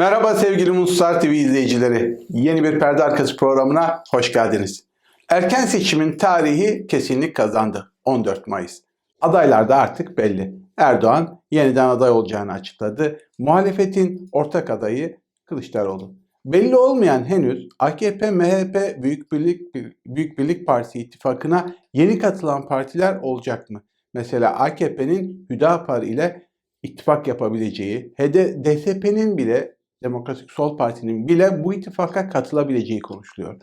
Merhaba sevgili Mutsar TV izleyicileri. Yeni bir perde arkası programına hoş geldiniz. Erken seçimin tarihi kesinlik kazandı. 14 Mayıs. Adaylar da artık belli. Erdoğan yeniden aday olacağını açıkladı. Muhalefetin ortak adayı Kılıçdaroğlu. Belli olmayan henüz AKP, MHP, Büyük Birlik, Büyük Birlik Partisi ittifakına yeni katılan partiler olacak mı? Mesela AKP'nin Hüdapar ile ittifak yapabileceği, HD, DSP'nin bile Demokratik Sol Parti'nin bile bu ittifaka katılabileceği konuşuluyor.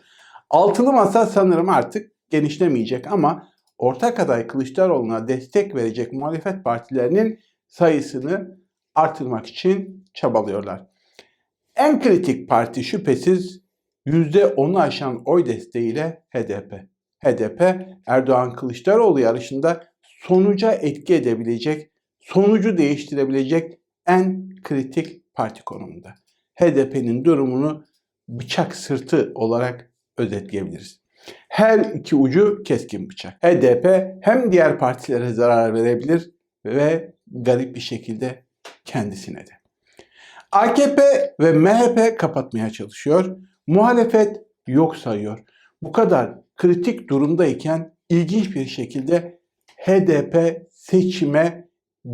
Altılı masa sanırım artık genişlemeyecek ama ortak aday Kılıçdaroğlu'na destek verecek muhalefet partilerinin sayısını artırmak için çabalıyorlar. En kritik parti şüphesiz %10'u aşan oy desteğiyle HDP. HDP Erdoğan Kılıçdaroğlu yarışında sonuca etki edebilecek, sonucu değiştirebilecek en kritik parti konumunda. HDP'nin durumunu bıçak sırtı olarak özetleyebiliriz. Her iki ucu keskin bıçak. HDP hem diğer partilere zarar verebilir ve garip bir şekilde kendisine de. AKP ve MHP kapatmaya çalışıyor. Muhalefet yok sayıyor. Bu kadar kritik durumdayken ilginç bir şekilde HDP seçime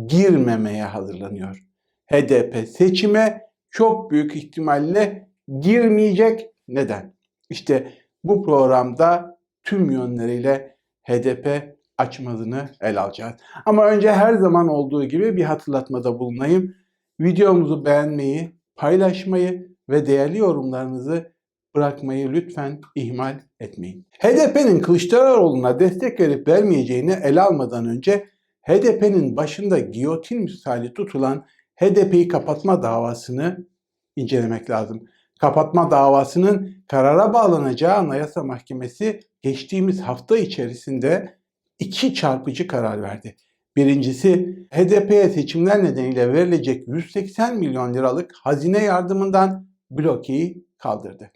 girmemeye hazırlanıyor. HDP seçime çok büyük ihtimalle girmeyecek. Neden? İşte bu programda tüm yönleriyle HDP açmazını ele alacağız. Ama önce her zaman olduğu gibi bir hatırlatmada bulunayım. Videomuzu beğenmeyi, paylaşmayı ve değerli yorumlarınızı bırakmayı lütfen ihmal etmeyin. HDP'nin Kılıçdaroğlu'na destek verip vermeyeceğini ele almadan önce HDP'nin başında giyotin misali tutulan HDP'yi kapatma davasını incelemek lazım. Kapatma davasının karara bağlanacağı Anayasa Mahkemesi geçtiğimiz hafta içerisinde iki çarpıcı karar verdi. Birincisi HDP'ye seçimler nedeniyle verilecek 180 milyon liralık hazine yardımından blokeyi kaldırdı.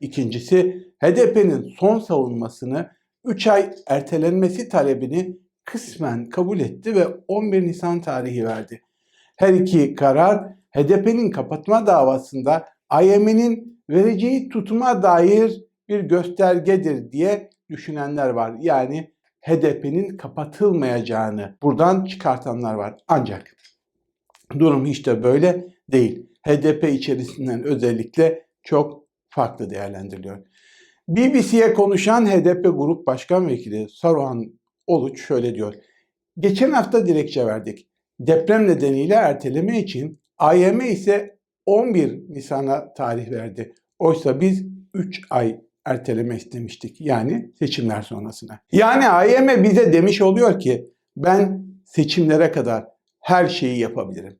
İkincisi HDP'nin son savunmasını 3 ay ertelenmesi talebini kısmen kabul etti ve 11 Nisan tarihi verdi. Her iki karar HDP'nin kapatma davasında AYM'nin vereceği tutuma dair bir göstergedir diye düşünenler var. Yani HDP'nin kapatılmayacağını buradan çıkartanlar var. Ancak durum hiç de böyle değil. HDP içerisinden özellikle çok farklı değerlendiriliyor. BBC'ye konuşan HDP Grup Başkan Vekili Saruhan Oluç şöyle diyor. Geçen hafta dilekçe verdik. Deprem nedeniyle erteleme için AYM ise 11 Nisan'a tarih verdi. Oysa biz 3 ay erteleme istemiştik. Yani seçimler sonrasına. Yani AYM bize demiş oluyor ki ben seçimlere kadar her şeyi yapabilirim.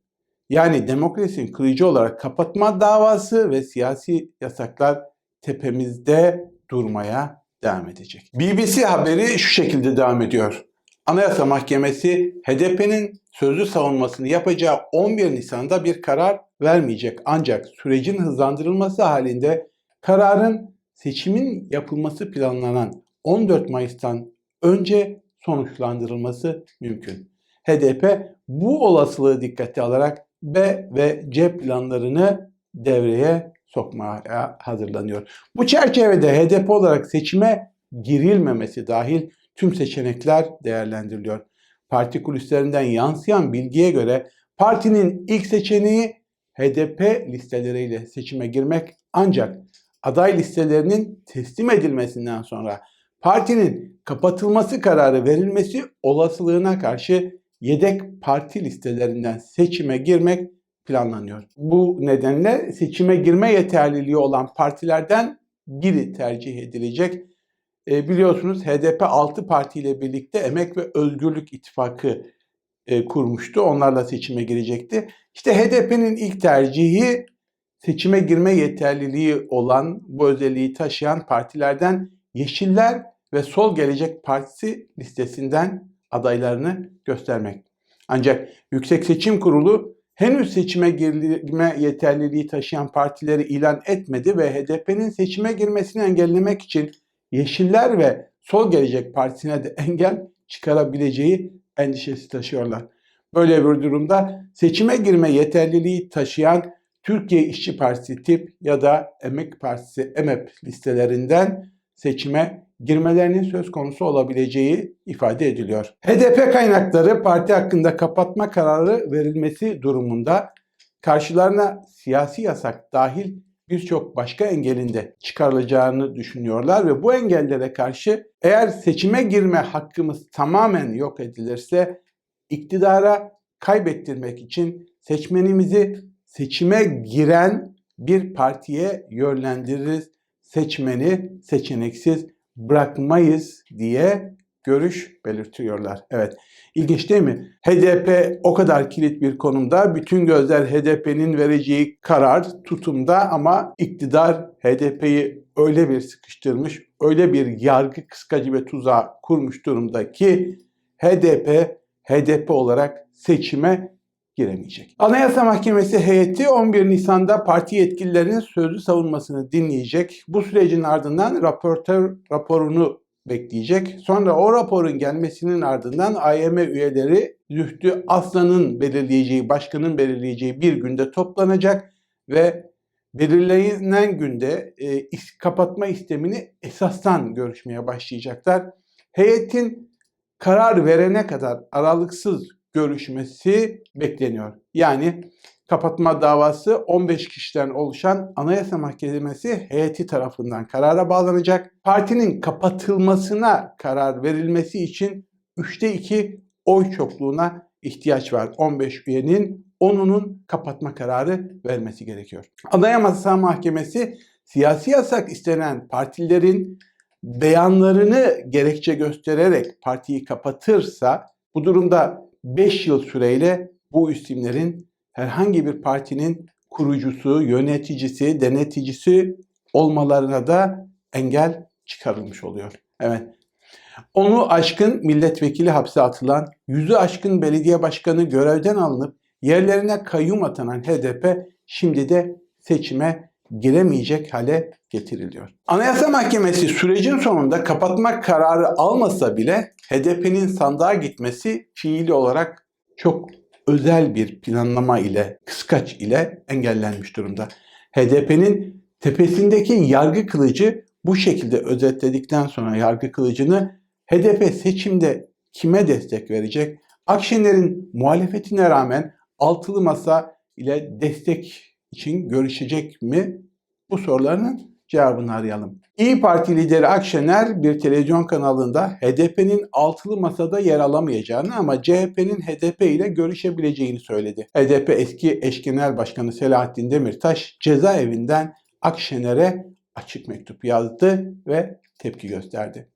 Yani demokrasinin kırıcı olarak kapatma davası ve siyasi yasaklar tepemizde durmaya devam edecek. BBC haberi şu şekilde devam ediyor. Anayasa Mahkemesi HDP'nin sözlü savunmasını yapacağı 11 Nisan'da bir karar vermeyecek. Ancak sürecin hızlandırılması halinde kararın seçimin yapılması planlanan 14 Mayıs'tan önce sonuçlandırılması mümkün. HDP bu olasılığı dikkate alarak B ve C planlarını devreye sokmaya hazırlanıyor. Bu çerçevede HDP olarak seçime girilmemesi dahil tüm seçenekler değerlendiriliyor. Parti kulislerinden yansıyan bilgiye göre partinin ilk seçeneği HDP listeleriyle seçime girmek ancak aday listelerinin teslim edilmesinden sonra partinin kapatılması kararı verilmesi olasılığına karşı yedek parti listelerinden seçime girmek planlanıyor. Bu nedenle seçime girme yeterliliği olan partilerden biri tercih edilecek. E, biliyorsunuz HDP 6 partiyle birlikte Emek ve Özgürlük İttifakı e, kurmuştu. Onlarla seçime girecekti. İşte HDP'nin ilk tercihi seçime girme yeterliliği olan, bu özelliği taşıyan partilerden Yeşiller ve Sol Gelecek Partisi listesinden adaylarını göstermek. Ancak Yüksek Seçim Kurulu henüz seçime girme yeterliliği taşıyan partileri ilan etmedi ve HDP'nin seçime girmesini engellemek için Yeşiller ve Sol Gelecek Partisi'ne de engel çıkarabileceği endişesi taşıyorlar. Böyle bir durumda seçime girme yeterliliği taşıyan Türkiye İşçi Partisi tip ya da Emek Partisi EMEP listelerinden seçime girmelerinin söz konusu olabileceği ifade ediliyor. HDP kaynakları parti hakkında kapatma kararı verilmesi durumunda karşılarına siyasi yasak dahil birçok başka engelinde çıkarılacağını düşünüyorlar ve bu engellere karşı eğer seçime girme hakkımız tamamen yok edilirse iktidara kaybettirmek için seçmenimizi seçime giren bir partiye yönlendiririz. Seçmeni seçeneksiz bırakmayız diye görüş belirtiyorlar. Evet. İlginç değil mi? HDP o kadar kilit bir konumda. Bütün gözler HDP'nin vereceği karar tutumda ama iktidar HDP'yi öyle bir sıkıştırmış, öyle bir yargı kıskacı ve tuzağı kurmuş durumda ki HDP HDP olarak seçime giremeyecek. Anayasa Mahkemesi heyeti 11 Nisan'da parti yetkililerinin sözlü savunmasını dinleyecek. Bu sürecin ardından raportör raporunu bekleyecek. Sonra o raporun gelmesinin ardından IM üyeleri Zühtü Aslan'ın belirleyeceği, başkanın belirleyeceği bir günde toplanacak ve belirlenen günde e, kapatma istemini esastan görüşmeye başlayacaklar. Heyetin karar verene kadar aralıksız görüşmesi bekleniyor. Yani kapatma davası 15 kişiden oluşan Anayasa Mahkemesi heyeti tarafından karara bağlanacak. Partinin kapatılmasına karar verilmesi için 3'te 2 oy çokluğuna ihtiyaç var. 15 üyenin 10'unun kapatma kararı vermesi gerekiyor. Anayasa Mahkemesi siyasi yasak istenen partilerin beyanlarını gerekçe göstererek partiyi kapatırsa bu durumda 5 yıl süreyle bu isimlerin herhangi bir partinin kurucusu, yöneticisi, deneticisi olmalarına da engel çıkarılmış oluyor. Evet. Onu aşkın milletvekili hapse atılan, yüzü aşkın belediye başkanı görevden alınıp yerlerine kayyum atanan HDP şimdi de seçime giremeyecek hale getiriliyor. Anayasa Mahkemesi sürecin sonunda kapatma kararı almasa bile HDP'nin sandığa gitmesi fiili olarak çok özel bir planlama ile, kıskaç ile engellenmiş durumda. HDP'nin tepesindeki yargı kılıcı bu şekilde özetledikten sonra yargı kılıcını HDP seçimde kime destek verecek? Akşener'in muhalefetine rağmen altılı masa ile destek için görüşecek mi? Bu soruların cevabını arayalım. İyi Parti lideri Akşener bir televizyon kanalında HDP'nin altılı masada yer alamayacağını ama CHP'nin HDP ile görüşebileceğini söyledi. HDP eski eş genel başkanı Selahattin Demirtaş cezaevinden Akşener'e açık mektup yazdı ve tepki gösterdi.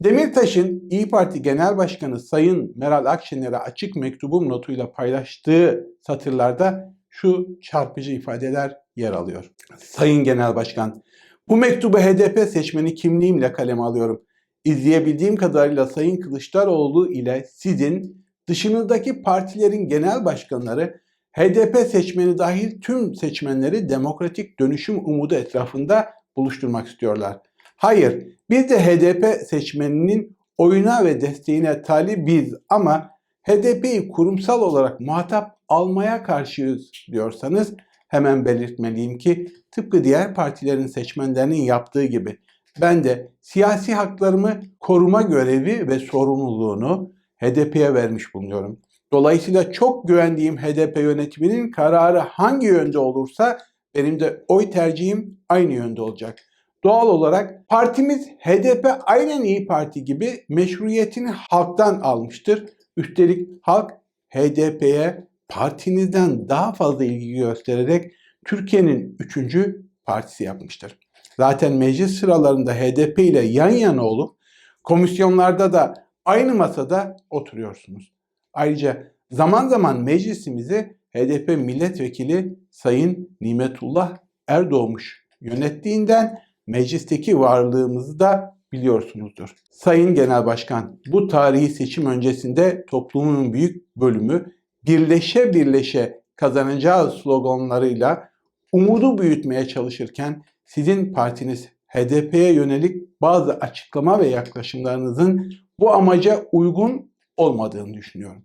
Demirtaş'ın İyi Parti Genel Başkanı Sayın Meral Akşener'e açık mektubum notuyla paylaştığı satırlarda şu çarpıcı ifadeler yer alıyor. Sayın Genel Başkan, bu mektubu HDP seçmeni kimliğimle kaleme alıyorum. İzleyebildiğim kadarıyla Sayın Kılıçdaroğlu ile sizin dışınızdaki partilerin genel başkanları HDP seçmeni dahil tüm seçmenleri demokratik dönüşüm umudu etrafında buluşturmak istiyorlar. Hayır, biz de HDP seçmeninin oyuna ve desteğine talibiz ama HDP'yi kurumsal olarak muhatap almaya karşıyız diyorsanız hemen belirtmeliyim ki tıpkı diğer partilerin seçmenlerinin yaptığı gibi ben de siyasi haklarımı koruma görevi ve sorumluluğunu HDP'ye vermiş bulunuyorum. Dolayısıyla çok güvendiğim HDP yönetiminin kararı hangi yönde olursa benim de oy tercihim aynı yönde olacak. Doğal olarak partimiz HDP aynen İyi Parti gibi meşruiyetini halktan almıştır. Üstelik halk HDP'ye partinizden daha fazla ilgi göstererek Türkiye'nin üçüncü partisi yapmıştır. Zaten meclis sıralarında HDP ile yan yana olup komisyonlarda da aynı masada oturuyorsunuz. Ayrıca zaman zaman meclisimizi HDP milletvekili Sayın Nimetullah Erdoğmuş yönettiğinden meclisteki varlığımızı da biliyorsunuzdur. Sayın Genel Başkan, bu tarihi seçim öncesinde toplumun büyük bölümü birleşe birleşe kazanacağı sloganlarıyla umudu büyütmeye çalışırken sizin partiniz HDP'ye yönelik bazı açıklama ve yaklaşımlarınızın bu amaca uygun olmadığını düşünüyorum.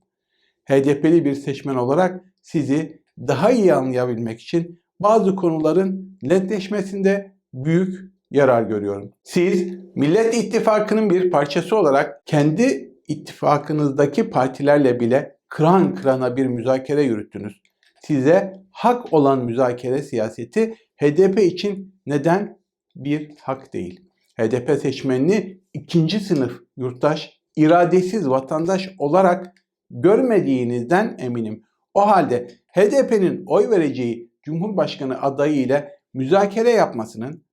HDP'li bir seçmen olarak sizi daha iyi anlayabilmek için bazı konuların netleşmesinde büyük yarar görüyorum. Siz Millet İttifakı'nın bir parçası olarak kendi ittifakınızdaki partilerle bile kıran kırana bir müzakere yürüttünüz. Size hak olan müzakere siyaseti HDP için neden bir hak değil? HDP seçmenini ikinci sınıf yurttaş, iradesiz vatandaş olarak görmediğinizden eminim. O halde HDP'nin oy vereceği Cumhurbaşkanı adayı ile müzakere yapmasının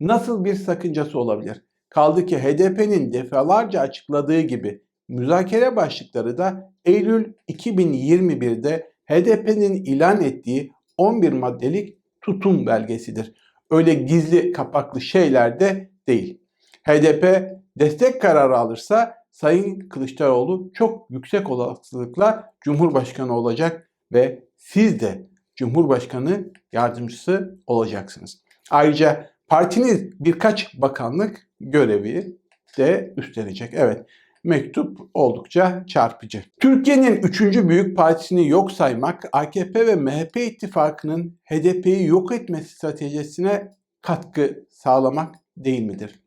nasıl bir sakıncası olabilir? Kaldı ki HDP'nin defalarca açıkladığı gibi müzakere başlıkları da Eylül 2021'de HDP'nin ilan ettiği 11 maddelik tutum belgesidir. Öyle gizli kapaklı şeyler de değil. HDP destek kararı alırsa Sayın Kılıçdaroğlu çok yüksek olasılıkla Cumhurbaşkanı olacak ve siz de Cumhurbaşkanı yardımcısı olacaksınız. Ayrıca partiniz birkaç bakanlık görevi de üstlenecek. Evet mektup oldukça çarpıcı. Türkiye'nin üçüncü büyük partisini yok saymak AKP ve MHP ittifakının HDP'yi yok etme stratejisine katkı sağlamak değil midir?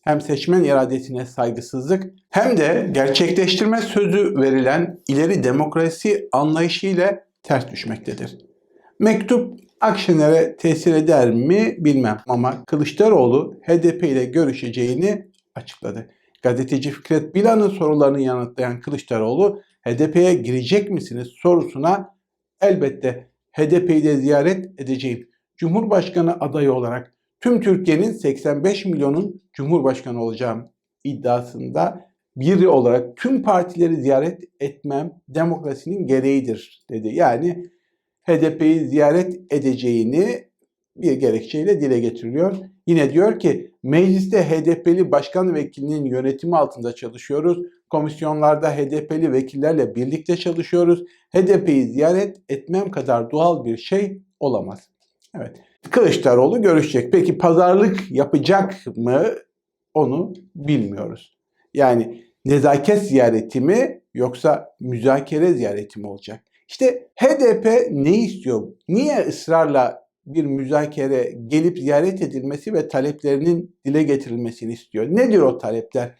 Hem seçmen iradesine saygısızlık hem de gerçekleştirme sözü verilen ileri demokrasi anlayışıyla ters düşmektedir. Mektup Akşener'e tesir eder mi bilmem ama Kılıçdaroğlu HDP ile görüşeceğini açıkladı. Gazeteci Fikret Bilan'ın sorularını yanıtlayan Kılıçdaroğlu HDP'ye girecek misiniz sorusuna elbette HDP'yi de ziyaret edeceğim. Cumhurbaşkanı adayı olarak tüm Türkiye'nin 85 milyonun Cumhurbaşkanı olacağım iddiasında biri olarak tüm partileri ziyaret etmem demokrasinin gereğidir dedi. Yani HDP'yi ziyaret edeceğini bir gerekçeyle dile getiriliyor. Yine diyor ki mecliste HDP'li başkan vekilinin yönetimi altında çalışıyoruz. Komisyonlarda HDP'li vekillerle birlikte çalışıyoruz. HDP'yi ziyaret etmem kadar doğal bir şey olamaz. Evet. Kılıçdaroğlu görüşecek. Peki pazarlık yapacak mı? Onu bilmiyoruz. Yani nezaket ziyareti mi yoksa müzakere ziyareti mi olacak? İşte HDP ne istiyor? Niye ısrarla bir müzakere gelip ziyaret edilmesi ve taleplerinin dile getirilmesini istiyor? Nedir o talepler?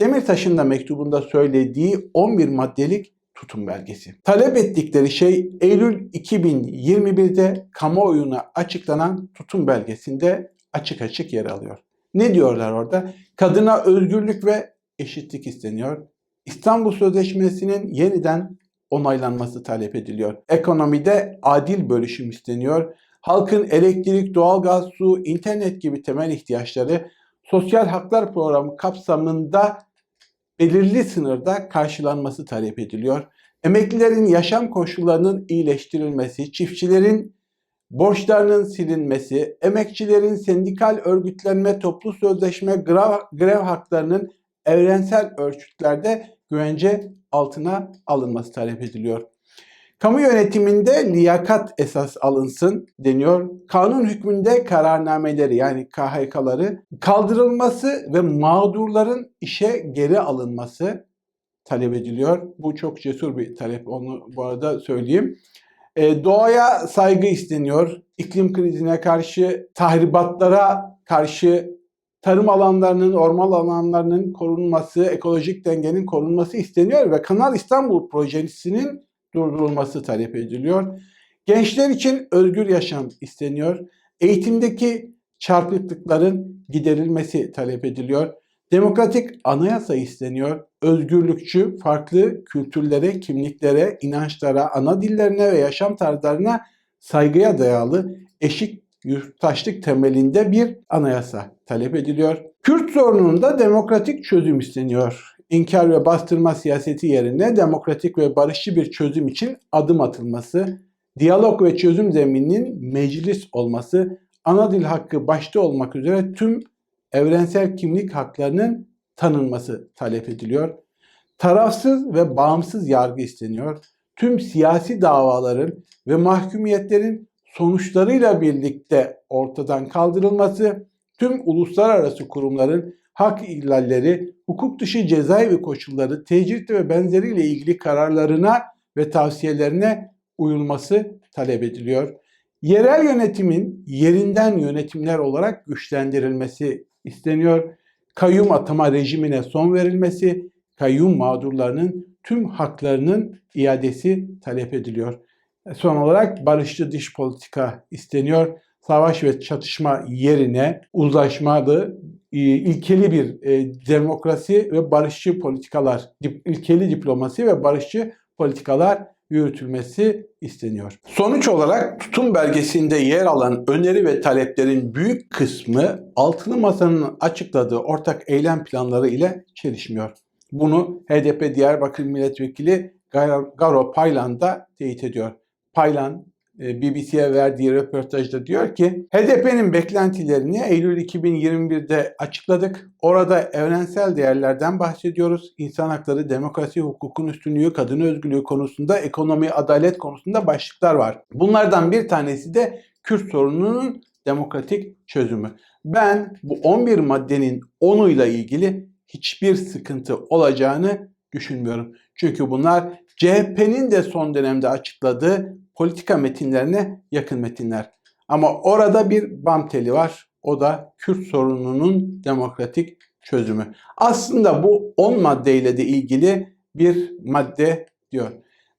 Demirtaş'ın da mektubunda söylediği 11 maddelik tutum belgesi. Talep ettikleri şey Eylül 2021'de kamuoyuna açıklanan tutum belgesinde açık açık yer alıyor. Ne diyorlar orada? Kadına özgürlük ve eşitlik isteniyor. İstanbul Sözleşmesi'nin yeniden onaylanması talep ediliyor. Ekonomide adil bölüşüm isteniyor. Halkın elektrik, doğalgaz, su, internet gibi temel ihtiyaçları sosyal haklar programı kapsamında belirli sınırda karşılanması talep ediliyor. Emeklilerin yaşam koşullarının iyileştirilmesi, çiftçilerin borçlarının silinmesi, emekçilerin sendikal örgütlenme, toplu sözleşme, grev, grev haklarının evrensel ölçütlerde güvence altına alınması talep ediliyor. Kamu yönetiminde liyakat esas alınsın deniyor. Kanun hükmünde kararnameleri yani KHK'ları kaldırılması ve mağdurların işe geri alınması talep ediliyor. Bu çok cesur bir talep onu bu arada söyleyeyim. E, doğaya saygı isteniyor. İklim krizine karşı, tahribatlara karşı tarım alanlarının, orman alanlarının korunması, ekolojik dengenin korunması isteniyor ve Kanal İstanbul projesinin durdurulması talep ediliyor. Gençler için özgür yaşam isteniyor. Eğitimdeki çarpıklıkların giderilmesi talep ediliyor. Demokratik anayasa isteniyor. Özgürlükçü, farklı kültürlere, kimliklere, inançlara, ana dillerine ve yaşam tarzlarına saygıya dayalı eşit yurttaşlık temelinde bir anayasa talep ediliyor. Kürt sorununda demokratik çözüm isteniyor. İnkar ve bastırma siyaseti yerine demokratik ve barışçı bir çözüm için adım atılması, diyalog ve çözüm zemininin meclis olması, ana dil hakkı başta olmak üzere tüm evrensel kimlik haklarının tanınması talep ediliyor. Tarafsız ve bağımsız yargı isteniyor. Tüm siyasi davaların ve mahkumiyetlerin sonuçlarıyla birlikte ortadan kaldırılması, tüm uluslararası kurumların hak ihlalleri, hukuk dışı cezaevi koşulları, tecrit ve benzeriyle ilgili kararlarına ve tavsiyelerine uyulması talep ediliyor. Yerel yönetimin yerinden yönetimler olarak güçlendirilmesi isteniyor. Kayyum atama rejimine son verilmesi, kayyum mağdurlarının tüm haklarının iadesi talep ediliyor. Son olarak barışçı dış politika isteniyor. Savaş ve çatışma yerine uzlaşmalı, e, ilkeli bir e, demokrasi ve barışçı politikalar, ilkeli diplomasi ve barışçı politikalar yürütülmesi isteniyor. Sonuç olarak tutum belgesinde yer alan öneri ve taleplerin büyük kısmı altılı masanın açıkladığı ortak eylem planları ile çelişmiyor. Bunu HDP Diyarbakır Milletvekili Garo Paylan da teyit ediyor. Paylan e, BBC'ye verdiği röportajda diyor ki HDP'nin beklentilerini Eylül 2021'de açıkladık. Orada evrensel değerlerden bahsediyoruz. İnsan hakları, demokrasi, hukukun üstünlüğü, kadın özgürlüğü konusunda, ekonomi, adalet konusunda başlıklar var. Bunlardan bir tanesi de Kürt sorununun demokratik çözümü. Ben bu 11 maddenin 10'uyla ilgili hiçbir sıkıntı olacağını düşünmüyorum. Çünkü bunlar CHP'nin de son dönemde açıkladığı politika metinlerine yakın metinler. Ama orada bir bam teli var. O da Kürt sorununun demokratik çözümü. Aslında bu 10 maddeyle de ilgili bir madde diyor.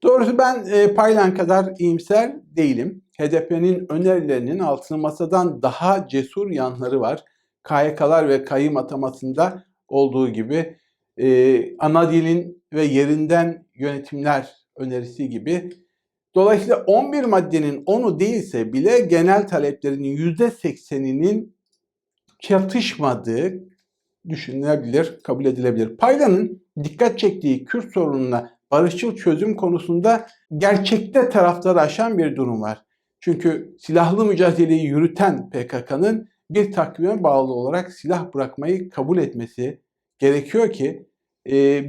Doğrusu ben e, Paylan kadar iyimser değilim. HDP'nin önerilerinin altını masadan daha cesur yanları var. KYK'lar ve kayım atamasında olduğu gibi e, ana dilin ve yerinden yönetimler önerisi gibi. Dolayısıyla 11 maddenin 10'u değilse bile genel taleplerinin %80'inin çatışmadığı düşünülebilir, kabul edilebilir. Paylan'ın dikkat çektiği Kürt sorununa barışçıl çözüm konusunda gerçekte tarafları aşan bir durum var. Çünkü silahlı mücadeleyi yürüten PKK'nın bir takvime bağlı olarak silah bırakmayı kabul etmesi gerekiyor ki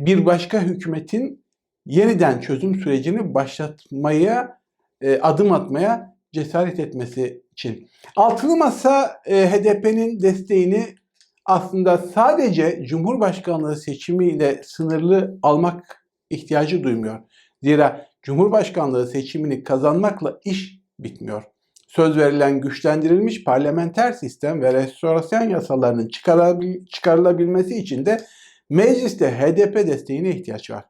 bir başka hükümetin yeniden çözüm sürecini başlatmaya, e, adım atmaya cesaret etmesi için. Altılı Masa e, HDP'nin desteğini aslında sadece Cumhurbaşkanlığı seçimiyle sınırlı almak ihtiyacı duymuyor. Zira Cumhurbaşkanlığı seçimini kazanmakla iş bitmiyor. Söz verilen güçlendirilmiş parlamenter sistem ve restorasyon yasalarının çıkarılabilmesi için de mecliste HDP desteğine ihtiyaç var.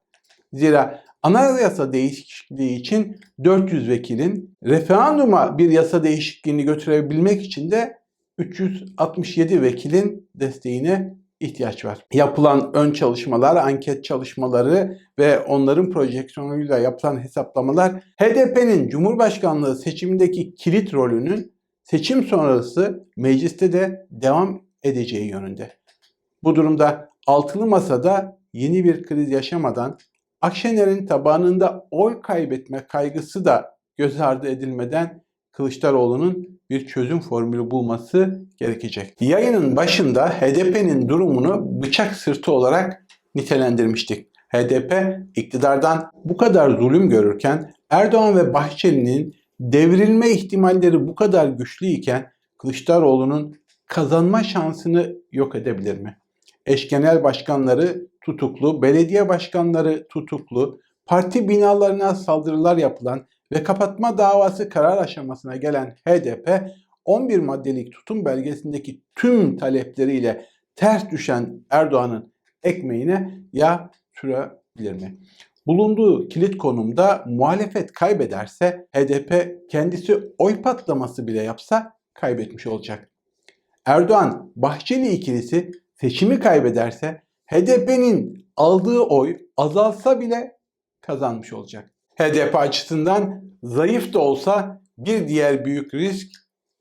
Zira anayasa değişikliği için 400 vekilin referanduma bir yasa değişikliğini götürebilmek için de 367 vekilin desteğine ihtiyaç var. Yapılan ön çalışmalar, anket çalışmaları ve onların projeksiyonuyla yapılan hesaplamalar HDP'nin Cumhurbaşkanlığı seçimindeki kilit rolünün seçim sonrası mecliste de devam edeceği yönünde. Bu durumda altılı masada yeni bir kriz yaşamadan Akşener'in tabanında oy kaybetme kaygısı da göz ardı edilmeden Kılıçdaroğlu'nun bir çözüm formülü bulması gerekecek. Yayının başında HDP'nin durumunu bıçak sırtı olarak nitelendirmiştik. HDP iktidardan bu kadar zulüm görürken Erdoğan ve Bahçeli'nin devrilme ihtimalleri bu kadar güçlüyken Kılıçdaroğlu'nun kazanma şansını yok edebilir mi? Eş genel başkanları tutuklu, belediye başkanları tutuklu, parti binalarına saldırılar yapılan ve kapatma davası karar aşamasına gelen HDP 11 maddelik tutum belgesindeki tüm talepleriyle ters düşen Erdoğan'ın ekmeğine ya sürebilir mi? Bulunduğu kilit konumda muhalefet kaybederse HDP kendisi oy patlaması bile yapsa kaybetmiş olacak. Erdoğan Bahçeli ikilisi seçimi kaybederse HDP'nin aldığı oy azalsa bile kazanmış olacak. HDP açısından zayıf da olsa bir diğer büyük risk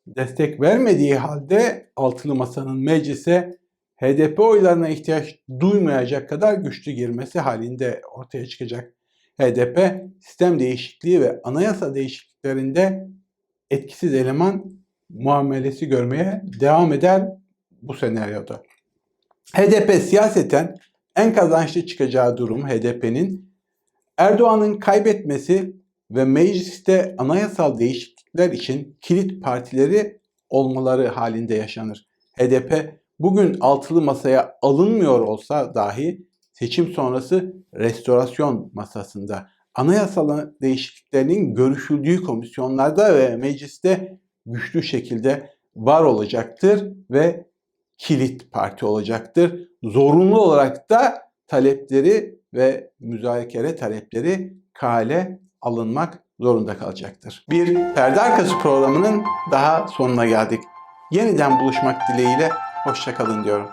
destek vermediği halde altılı masanın meclise HDP oylarına ihtiyaç duymayacak kadar güçlü girmesi halinde ortaya çıkacak. HDP sistem değişikliği ve anayasa değişikliklerinde etkisiz eleman muamelesi görmeye devam eder bu senaryoda. HDP siyaseten en kazançlı çıkacağı durum HDP'nin Erdoğan'ın kaybetmesi ve mecliste anayasal değişiklikler için kilit partileri olmaları halinde yaşanır. HDP bugün altılı masaya alınmıyor olsa dahi seçim sonrası restorasyon masasında anayasal değişikliklerinin görüşüldüğü komisyonlarda ve mecliste güçlü şekilde var olacaktır ve kilit parti olacaktır. Zorunlu olarak da talepleri ve müzakere talepleri kale alınmak zorunda kalacaktır. Bir perde arkası programının daha sonuna geldik. Yeniden buluşmak dileğiyle hoşçakalın diyorum.